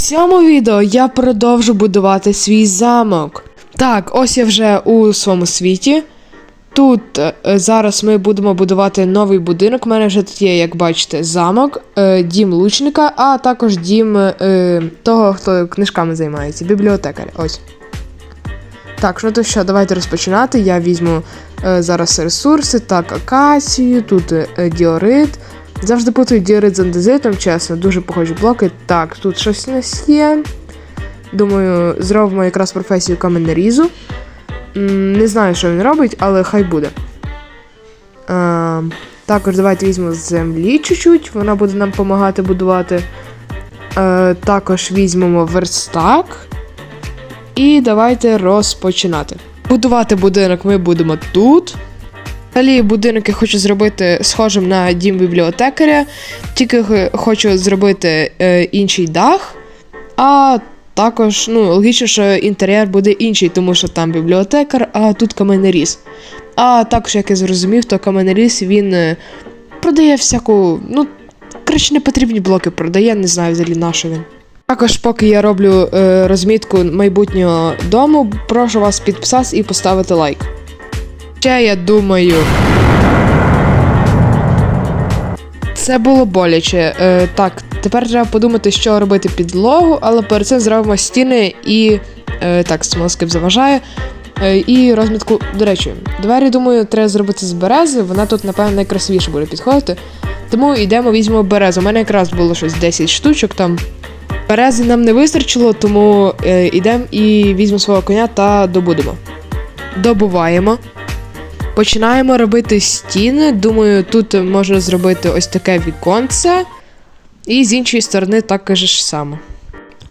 цьому відео я продовжу будувати свій замок. Так, ось я вже у своєму світі. Тут е, зараз ми будемо будувати новий будинок. У мене вже тут є, як бачите, замок, е, дім лучника, а також дім е, того, хто книжками займається, бібліотекаря. Ось. Так, ну то що, давайте розпочинати. Я візьму зараз ресурси, так, акацію, тут діорит. Завжди путаю діорит з андезитом, чесно, дуже похожі блоки. Так, тут щось у нас є. Думаю, зробимо якраз професію каменерізу. Не знаю, що він робить, але хай буде. Е, також давайте візьмемо землі чуть-чуть, вона буде нам допомагати будувати. Е, також візьмемо верстак. І давайте розпочинати. Будувати будинок ми будемо тут. Далі будинок я хочу зробити схожим на дім бібліотекаря, тільки хочу зробити е, інший дах. А також, ну, логічно, що інтер'єр буде інший, тому що там бібліотекар, а тут каменеріз. А також, як я зрозумів, то каменеріз він е, продає всяку, ну, коротше, непотрібні блоки продає, не знаю взагалі на що він. Також, поки я роблю е, розмітку майбутнього дому, прошу вас підписатися і поставити лайк. Ще я думаю. Це було боляче. Е, так, тепер треба подумати, що робити підлогу, але перед цим зробимо стіни і. Е, так, смолоскип заважає. Е, і розмітку, до речі, двері, думаю, треба зробити з берези. Вона тут, напевно, найкрасивіше буде підходити. Тому йдемо, візьмемо березу. У мене якраз було щось 10 штучок там. Берези нам не вистачило, тому е, йдемо і візьмемо свого коня та добудемо. Добуваємо. Починаємо робити стіни. Думаю, тут можна зробити ось таке віконце. І з іншої сторони також ж саме.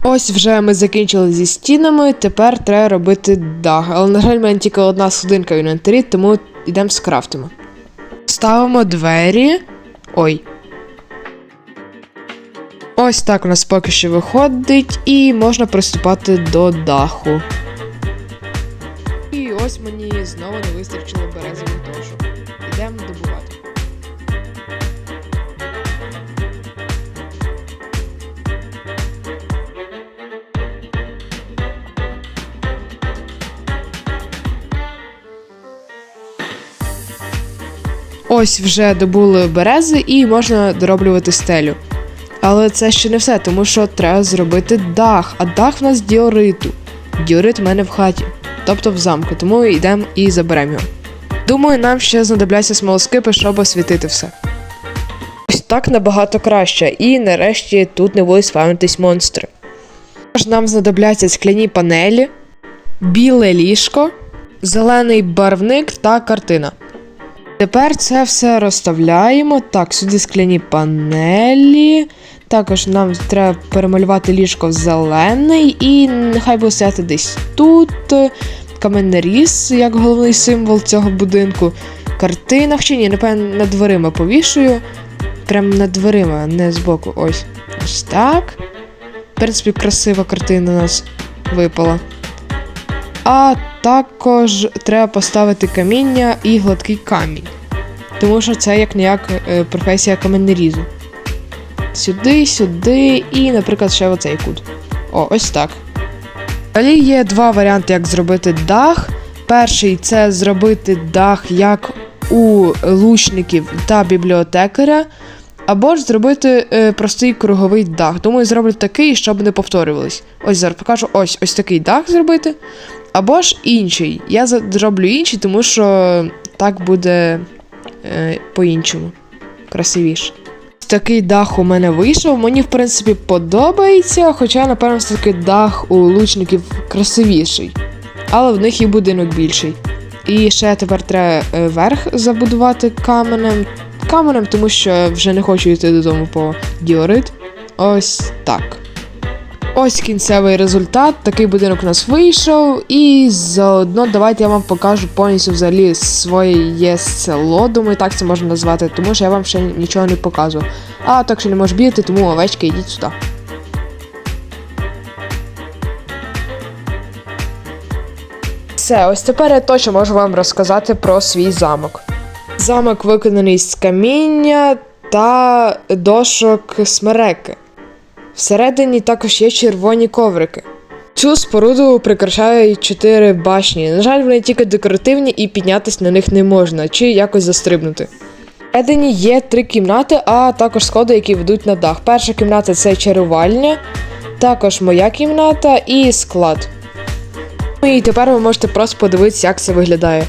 Ось вже ми закінчили зі стінами, тепер треба робити дах. Але, на жаль, в мене тільки одна судинка в інвентарі, тому йдемо скрафтимо. Ставимо двері. Ой. Ось так у нас поки що виходить, і можна приступати до даху. Ось мені знову не вистачило березового тошу. Йдемо добувати. Ось вже добули берези і можна дороблювати стелю. Але це ще не все, тому що треба зробити дах, а дах в нас діориту. Діорит в мене в хаті, тобто в замку, тому йдемо і заберемо його. Думаю, нам ще знадобляться смолоскипи, щоб освітити все. Ось так набагато краще, і нарешті тут не будуть спавнитись монстри. Також нам знадобляться скляні панелі, біле ліжко, зелений барвник та картина. Тепер це все розставляємо. Так, сюди скляні панелі. Також нам треба перемалювати ліжко в зелений, і нехай буде стояти десь тут. Каменнаріз, як головний символ цього будинку. Картина. Хоча ні, напевно, над дверима повішую. Прям над дверима, не збоку. Ось. Ось так. В принципі, красива картина у нас випала. А також треба поставити каміння і гладкий камінь. Тому що це як ніяк е, професія каменнерізу. Сюди, сюди і, наприклад, ще оцей кут. О, ось так. Далі є два варіанти, як зробити дах. Перший це зробити дах як у лучників та бібліотекаря. Або ж зробити е, простий круговий дах. Думаю, зроблю такий, щоб не повторювались. Ось зараз покажу ось ось такий дах зробити. Або ж інший. Я зроблю інший, тому що так буде е, по-іншому. Красивіше. Такий дах у мене вийшов. Мені, в принципі, подобається, хоча, напевно, все-таки дах у лучників красивіший. Але в них і будинок більший. І ще тепер треба е, верх забудувати каменем. Каменем, тому що вже не хочу йти додому по діорит. Ось так. Ось кінцевий результат. Такий будинок у нас вийшов. І заодно давайте я вам покажу повністю взагалі своє село. Думаю, так це можна назвати, тому що я вам ще нічого не показував. А так що не можу бігати, тому овечки йдіть сюди. Все, ось тепер я точно можу вам розказати про свій замок. Замок виконаний з каміння та дошок смереки. Всередині також є червоні коврики. Цю споруду прикрашають чотири башні. На жаль, вони тільки декоративні і піднятися на них не можна, чи якось застрибнути. Всередині є три кімнати, а також сходи, які ведуть на дах. Перша кімната це чарувальня, також моя кімната і склад. Ну і тепер ви можете просто подивитися, як це виглядає.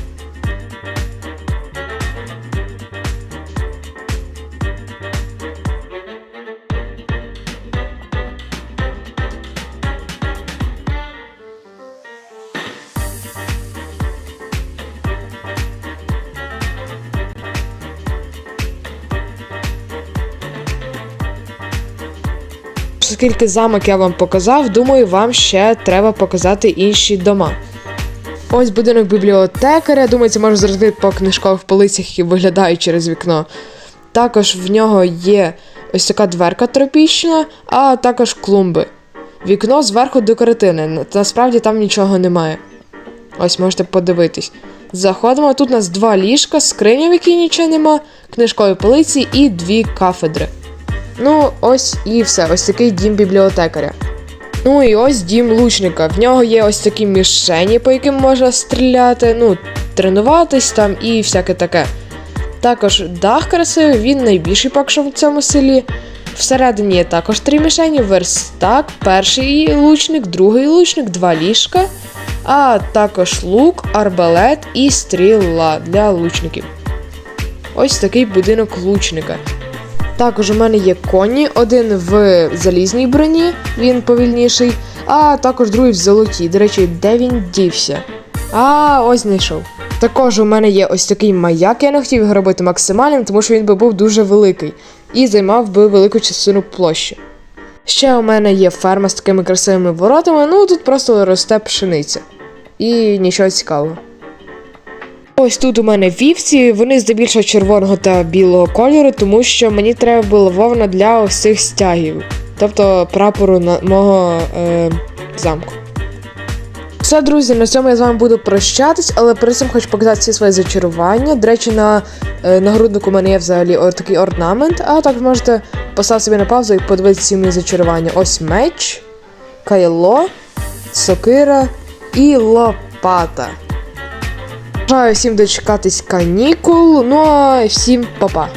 Оскільки замок я вам показав, думаю, вам ще треба показати інші дома. Ось будинок бібліотекаря. Думаю, це можна зробити по книжкових полицях, які виглядають через вікно. Також в нього є ось така дверка тропічна, а також клумби. Вікно зверху декоративне, на- насправді там нічого немає. Ось можете подивитись. Заходимо, тут у нас два ліжка, скриня, в якій нічого нема, книжкові полиці і дві кафедри. Ну, ось і все. Ось такий дім бібліотекаря. Ну і ось дім лучника. В нього є ось такі мішені, по яким можна стріляти, ну, тренуватись там і всяке таке. Також дах красивий, він найбільший поки що в цьому селі. Всередині є також три мішені: верстак, перший лучник, другий лучник, два ліжка, а також лук, арбалет і стріла для лучників. Ось такий будинок лучника. Також у мене є коні, один в залізній броні, він повільніший, а також другий в золотій. До речі, де він дівся? А, ось знайшов. Також у мене є ось такий маяк, я не хотів його робити максимальним, тому що він би був дуже великий і займав би велику частину площі. Ще у мене є ферма з такими красивими воротами, ну тут просто росте пшениця. І нічого цікавого. Ось тут у мене вівці, вони здебільшого червоного та білого кольору, тому що мені треба було вовна для ось цих стягів, тобто прапору на мого е, замку. Все, друзі, на цьому я з вами буду прощатись, але перед цим хочу показати всі свої зачарування. До речі, на е, нагруднику у мене є взагалі такий орнамент, а також можете поставити собі на паузу і подивитися всі мої зачарування. Ось меч, кайло, сокира і лопата. Бажаю всім дочекатись канікул. Ну а всім па-па.